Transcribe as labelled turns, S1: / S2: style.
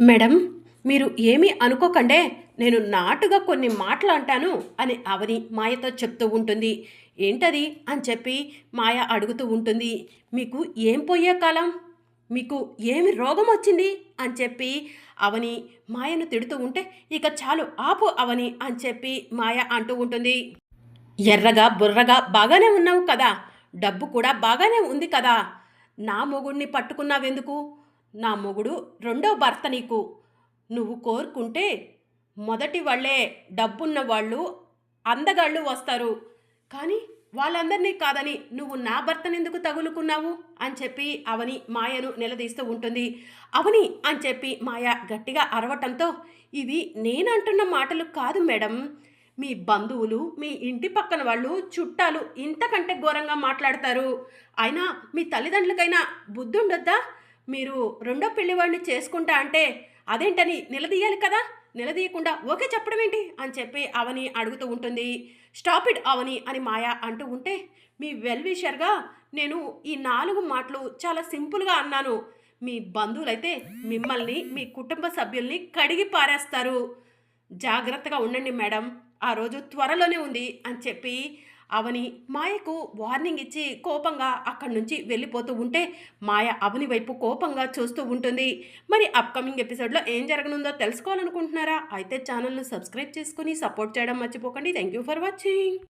S1: Madam మీరు ఏమీ అనుకోకండే నేను నాటుగా కొన్ని మాటలు అంటాను అని అవని మాయతో చెప్తూ ఉంటుంది. ఏంటది? అని చెప్పి మాయ అడుగుతూ ఉంటుంది. మీకు ఏం పోయే కాలం? మీకు ఏమి రోగం వచ్చింది? అని చెప్పి అవని మాయను తిడుతూ ఉంటే ఇక చాలు ఆపు అవని అని చెప్పి మాయ అంటూ ఉంటుంది. ఎర్రగా బుర్రగా బాగానే ఉన్నావు కదా. డబ్బు కూడా బాగానే ఉంది కదా. నా మొగుడిని పట్టుకున్నావెందుకు? నా మొగుడు రెండో భర్త నీకు. నువ్వు కోరుకుంటే మొదటి వాళ్ళే డబ్బున్న వాళ్ళు అందగాళ్ళు వస్తారు. కానీ వాళ్ళందరినీ కాదని నువ్వు నా భర్తనెందుకు తగులుకున్నావు? అని చెప్పి అవని మాయను నిలదీస్తూ ఉంటుంది. అవని అని చెప్పి మాయ గట్టిగా అరవటంతో ఇవి నేనంటున్న మాటలు కాదు మేడం. మీ బంధువులు మీ ఇంటి పక్కన వాళ్ళు చుట్టాలు ఇంతకంటే ఘోరంగా మాట్లాడతారు. అయినా మీ తల్లిదండ్రులకైనా బుద్ధి ఉండొద్దా మీరు రెండో పెళ్ళివాడిని చేసుకుంటా అంటే అదేంటని నిలదీయాలి కదా? నిలదీయకుండా ఓకే చెప్పడం ఏంటి? అని చెప్పి అవని అడుగుతూ ఉంటుంది. స్టాప్ ఇట్ అవని అని మాయ అంటూ ఉంటే మీ వెల్ విషర్గా నేను ఈ నాలుగు మాటలు చాలా సింపుల్గా అన్నాను. మీ బంధువులైతే మిమ్మల్ని మీ కుటుంబ సభ్యుల్ని కడిగి పారేస్తారు. జాగ్రత్తగా ఉండండి మేడం. ఆ రోజు త్వరలోనే ఉంది అని చెప్పి అవని మాయకు వార్నింగ్ ఇచ్చి కోపంగా అక్కడి నుంచి వెళ్ళిపోతూ ఉంటే మాయ అవని వైపు కోపంగా చూస్తూ ఉంటుంది. మరి అప్కమింగ్ ఎపిసోడ్లో ఏం జరగనుందో తెలుసుకోవాలనుకుంటున్నారా? అయితే ఛానల్ను సబ్స్క్రైబ్ చేసుకుని సపోర్ట్ చేయడం మర్చిపోకండి. Thank you for watching